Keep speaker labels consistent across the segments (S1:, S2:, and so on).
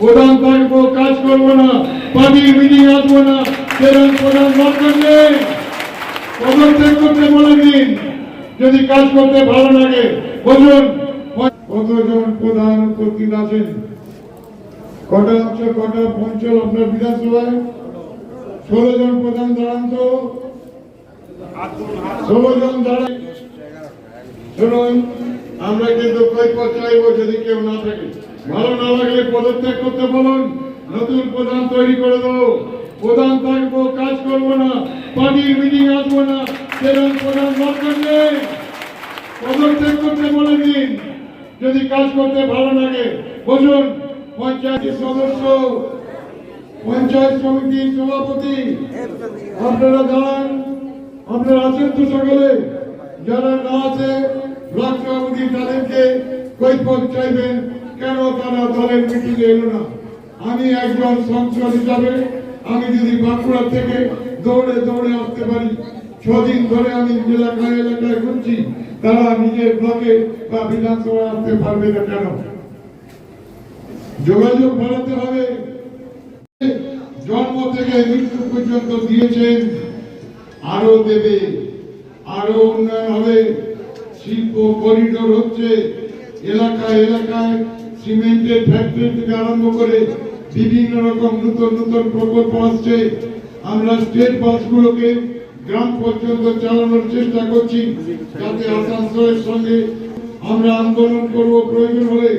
S1: প্রধান থাকব কাজ করব না পার্টির মিটিং আসব না সেরকম প্রধান দরকার নেই। পদত্যাগ করতে বলে দিন, যদি কাজ করতে ভালো লাগে। বলুন, কতজন প্রধান উপস্থিত আছেন? কটা অংশ, কটা অঞ্চল আপনার বিধানসভায়? ষোলো জন প্রধান দাঁড়ান তো। ষোলো জন দাঁড়ান। শুনুন, আমরা কিন্তু কৈপত চাইব যদি কেউ না থাকে। ভালো না লাগলে পদত্যাগ করতে বলুন। নতুন প্রধান তৈরি করে দেবো প্রধান থাকব, কাজ করব না, পার্টির মিটিং আসব না, সেরকম প্রধান দরকার নেই। পদত্যাগ করতে বলে দিন। যদি কাজ করতে ভালো লাগে, বসুন। পঞ্চায়েতের সদস্য, পঞ্চায়েত সমিতির সভাপতি, আপনারা দাঁড়ান। আপনারা আছেন তো সকলে? যারা না আছে, ব্লক সভাপতি তাদেরকে কৈফত চাইবেন কেন তারা দলের মিটিং এলো না? আমি একজন সংসদ হিসাবে আমি যদি বাঁকুড়া থেকে দৌড়ে দৌড়ে আসতে পারি, ছদিন ধরে আমি এলাকায় এলাকায় ঘুরছি, তারা নিজের ব্লকে বা বিধানসভায় আসতে পারবে না কেন? যোগাযোগ বাড়াতে হবে। জন্ম থেকে মৃত্যু পর্যন্ত দিয়েছেন আরও দেবে আরও উন্নয়ন হবে, শিল্প করিডোর হচ্ছে। এলাকায় এলাকায় সিমেন্টের ফ্যাক্টরি থেকে আরম্ভ করে বিভিন্ন রকম নতুন নতুন প্রকল্প আসছে। আমরা স্টেট বাসগুলোকে গ্রাম পর্যন্ত চালানোর চেষ্টা করছি যাতে আসানসোলের সঙ্গে আমরা আন্দোলন করব। প্রয়োজন হলে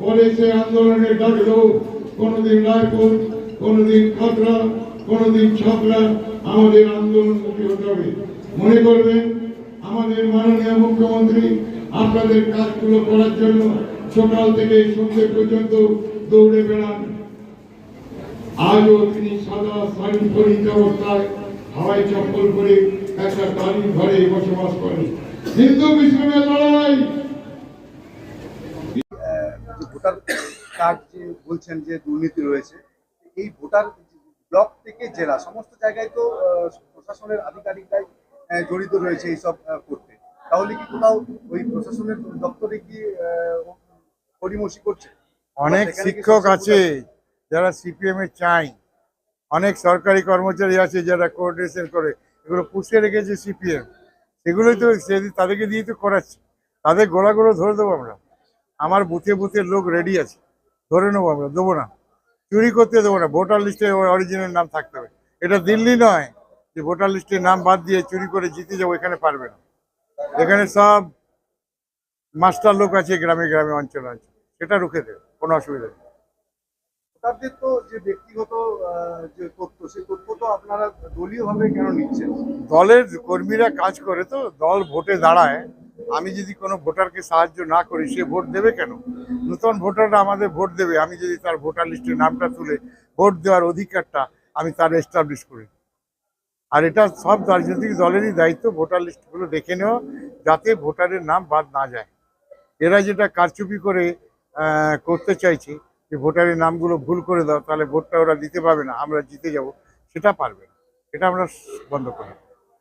S1: পরে সে আন্দোলনে ডাক দেবো। কোনোদিন রায়পুর, কোনোদিন খাতড়া কোনোদিন ছাপড়া আমাদের আন্দোলনমুখী হতে হবে। মনে করবেন, আমাদের মাননীয় মুখ্যমন্ত্রী আপনাদের কাজগুলো করার জন্য সকাল থেকে সন্ধ্যে পর্যন্ত দৌড়ে বেড়ান। আজও তিনি সাদা শাড়ি পরিহিত অবস্থায় হাওয়াই চপ্পল করে একটা বাড়ির ঘরে বসবাস করেন। হিন্দু মুসলিমের লড়াই!
S2: ভোটার যে বলছেন যে দুর্নীতি রয়েছে, এই ভোটার ব্লক থেকে জেলা, সমস্ত জায়গায় তো প্রশাসনের আধিকারিকরাই জড়িত রয়েছে এইসব করতে। তাহলে কি কোথাও ওই প্রশাসনের দপ্তরে কি গড়িমসি করছে?
S3: অনেক শিক্ষক আছে যারা সিপিএম এ চাই। অনেক সরকারি কর্মচারী আছে যারা কোঅর্ডিনেশন করে। এগুলো পুষে রেখেছে সিপিএম। সেগুলোই তো সেদিন তাদেরকে দিয়ে তো করাচ্ছে। তাদের গোলাগুলো ধরে দেবো আমরা। আমার বুথে বুথে লোক রেডি আছে। ধরে নেব আমরা দেবো না। চুরি করতে দেবো না। ভোটার লিস্টে অরিজিনাল নাম থাকতে হবে। এটা দিল্লি নয় যে ভোটার লিস্টে নাম বাদ দিয়ে চুরি করে জিতে যাব এখানে পারবে না। এখানে সব মাস্টার লোক আছে গ্রামে গ্রামে অঞ্চল আছে সেটা রুখে দেবে কোনো অসুবিধা নেই।
S2: ভোটারদের তো যে ব্যক্তিগত যে তথ্য সেই তথ্য তো আপনারা দলীয়ভাবে কেন নিচ্ছেন?
S3: দলের কর্মীরা কাজ করে তো দল ভোটে দাঁড়ায়। আমি যদি কোনো ভোটারকে সাহায্য না করি সে ভোট দেবে কেন? নতুন ভোটাররা আমাদের ভোট দেবে। আমি যদি তার ভোটার লিস্টের নামটা তুলে ভোট দেওয়ার অধিকারটা আমি তার এস্টাবলিশ করি। আর এটা সব রাজনৈতিক দলেরই দায়িত্ব ভোটার লিস্টগুলো দেখে নেওয়া যাতে ভোটারের নাম বাদ না যায়। এরা যেটা কারচুপি করে করতে চাইছে যে ভোটারের নামগুলো ভুল করে দাও তাহলে ভোটটা ওরা দিতে পারবে না আমরা জিতে যাব সেটা পারবে না। এটা আমরা বন্ধ করি।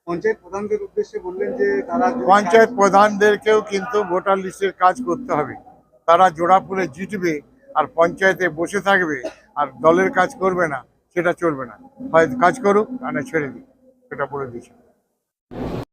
S2: পঞ্চায়েত প্রধানদের উদ্দেশ্যে বললেন যে তারা
S3: পঞ্চায়েত প্রধানদেরকেও কিন্তু ভোটার লিস্টের কাজ করতে হবে। তারা জোড়া ফুলে জিতবে আর পঞ্চায়েতে বসে থাকবে আর দলের কাজ করবে না সেটা চলবে না। হয় কাজ করুক আর না ছেড়ে দিক। সেটা বলে দিয়েছে।